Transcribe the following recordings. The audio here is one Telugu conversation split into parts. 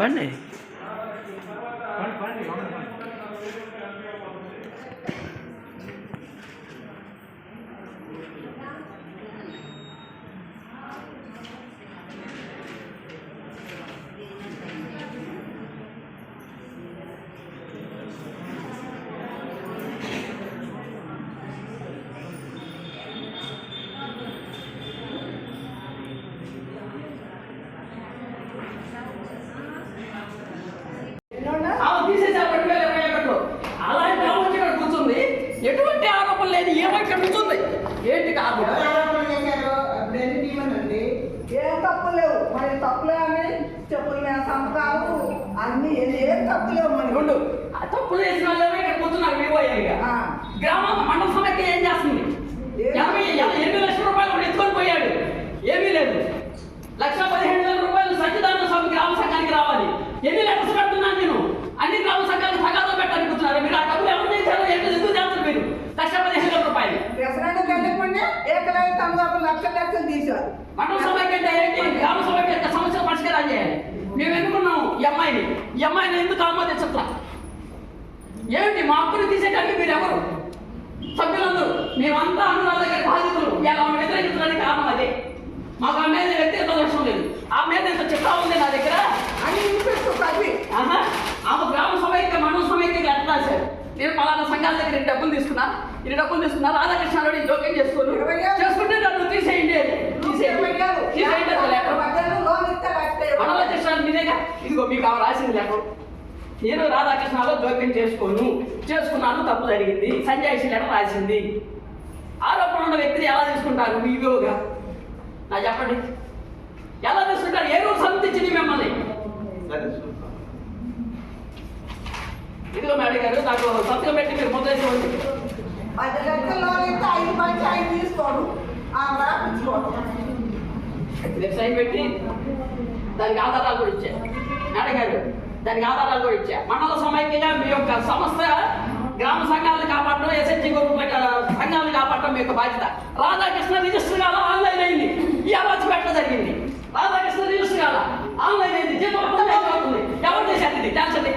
பண்ணு ఏమో ఇక్కడ ఏంటి కారణం తీయమనండి ఏం తప్పు లేవు. మరి తప్పులే అని చెప్పులు మీద సంతకాలు. అన్ని ఏం తప్పు లేవు మరి? ఉండు. ఆ తప్పులు చేసిన వాళ్ళేమో ఇక్కడ కూర్చున్నారు ఏరిగా ఆ. గ్రామం మండల సమైక్య ఏం చేస్తుంది ఈ అమ్మాయిని ఎందుకు ఆమోదించట్లా ఏమిటి మా అప్పుని తీసేటానికి మీరు ఎవరు సభ్యులందరూ మేమంతా అనురాధ దగ్గర బాధితులు. ఇలా వ్యతిరేకించడానికి కారణం అదే. మాకు ఆ మీద వ్యక్తిగత దోషం లేదు. ఆ మీద ఇంత చిట్టా ఉంది నా దగ్గర? అని ఆహా ఆమె గ్రామ సమైక్య మండల సమైక్య ఎట్లా రాశారు నేను పలానా సంఘాల దగ్గర ఇన్ని డబ్బులు తీసుకున్నా. ఇన్ని డబ్బులు తీసుకున్నా రాధాకృష్ణ జోక్యం చేసుకోను. చేసుకుంటే నన్ను తీసేయండి. తీసేయండి ఇదిగో మీకు ఆమె రాసింది లెక్క నేను రాధాకృష్ణలో జోక్యం చేసుకోను. చేసుకున్నాను తప్పు జరిగింది. సంజయ్ లెటర్ రాసింది. ఆరోపణ ఉన్న వ్యక్తిని ఎలా తీసుకుంటారు? మీలోగా నా చెప్పండి. ఎలా తీసుకుంటారు? ఏ రోజు సమ్మతించింది మిమ్మల్ని? ఇదిగో మేడం గారు నాకు సంతకం పెట్టి మీరు ముద్రేసి ఉంది. పది ఐదు మంచి ఐదు తీసుకోడు రాపించుకోడు సైన్ పెట్టి దానికి ఆధారాలు కూడా ఇచ్చా మేడం గారు దానికి ఆధారాలు కూడా ఇచ్చా. మండల సమైక్యంగా మీ యొక్క సంస్థ గ్రామ సంఘాలను కాపాడడం ఎస్హెచ్జి గ్రూప్ సంఘాలను కాపాడడం మీ యొక్క బాధ్యత. రాధాకృష్ణ రిజిస్టర్ కాల ఆన్లైన్ అయింది. ఈ అవాజ్ పెట్టడం జరిగింది. రాధాకృష్ణ రిజిస్టర్ కాల ఆన్లైన్ అయింది. జీతం అవుతుంది, ఎవరు చేశారు ఇది? తెలుసండి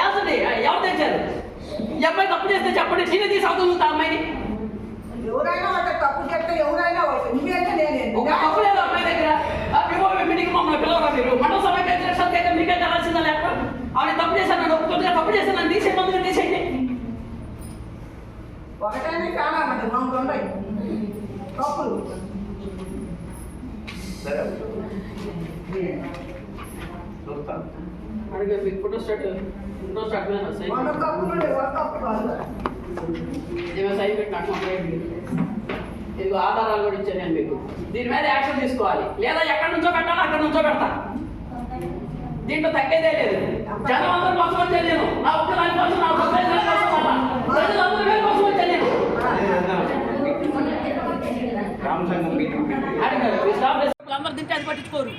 తెలుసండి ఎవరు తెచ్చారు? ఈ అమ్మాయి తప్పు చేస్తే చెప్పండి. నేనే తీసి అవుతుంది అమ్మాయిని. ఎవరైనా తప్పు చెప్తే ఎవరైనా ఒకటి నువ్వేంటే నేనేంటి ఒక తప్పు లేదు అమ్మాయి దగ్గర ఆ వివో మీటింగ్ మమ్మల్ని పిలవరా మీరు మండల సభకి అధ్యక్షులకి అయితే మీకే తెలాల్సిందా లేక ఆవిడ తప్పు చేశాను నన్ను ఒప్పుకుంటుగా తప్పు చేశాను నన్ను తీసే మందుగా తీసేయండి ఒకటైనా చాలా తప్పులు. అడిగే మీకు ఫోటో స్టార్ట్ ఫోటో స్టార్ట్ మీద సైన్ మన ఒక తప్పు కాదు. ఏమో సైన్ పెట్టినట్టు ఇదిగో ఆధారాలు కూడా ఇచ్చాను నేను మీకు. దీని మీద యాక్షన్ తీసుకోవాలి. లేదా ఎక్కడి నుంచో పెట్టాలో అక్కడ నుంచో పెడతా. దీంట్లో తగ్గేదే లేదు. జనం అందరి కోసం వచ్చే నేను. నా ఒక్క దాని కోసం నా ఒక్క దాని కోసం అలా. ప్రజలందరి మీద కోసం వచ్చే నేను తింటే అది పట్టించుకోరు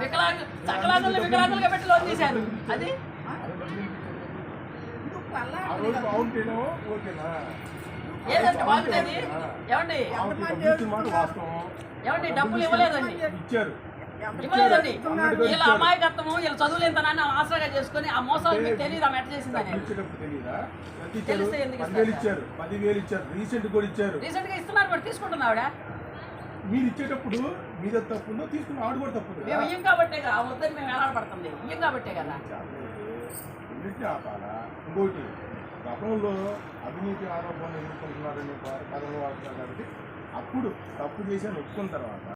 వికలాంగ వికలాంగులుగా పెట్టి లోన్ అది ఏదంటే బాగుంటుంది ఏమండి? డబ్బులు ఇవ్వలేదండి. ఇచ్చారు. ఇవ్వలేదండి వీళ్ళ. అమాయకత్వము వీళ్ళ చదువులు ఎంతనని ఆసరాగా చేసుకొని ఆ మోసాలు మీకు తెలియదు ఆమె ఎట్ట చేసిందని తెలిస్తే ఎందుకు? ఇచ్చారు పదివేలు ఇచ్చారు రీసెంట్ కూడా ఇచ్చారు. రీసెంట్గా ఇస్తున్నారు కూడా తీసుకుంటున్నా ఆవిడ? మీరు ఇచ్చేటప్పుడు మీద తప్పుందో తీసుకున్న ఆవిడ కూడా తప్పు మేము ఇయ్యం కాబట్టే కదా ఆ ముద్దని మేము ఎలాడబడుతుంది ఇయ్యం కాబట్టే కదా. ఇంకోటి గతంలో అవినీతి ఆరోపణలు ఎదుర్కొంటున్నారని వాడుతున్నారు కాబట్టి అప్పుడు తప్పు చేసి ఒప్పుకున్న తర్వాత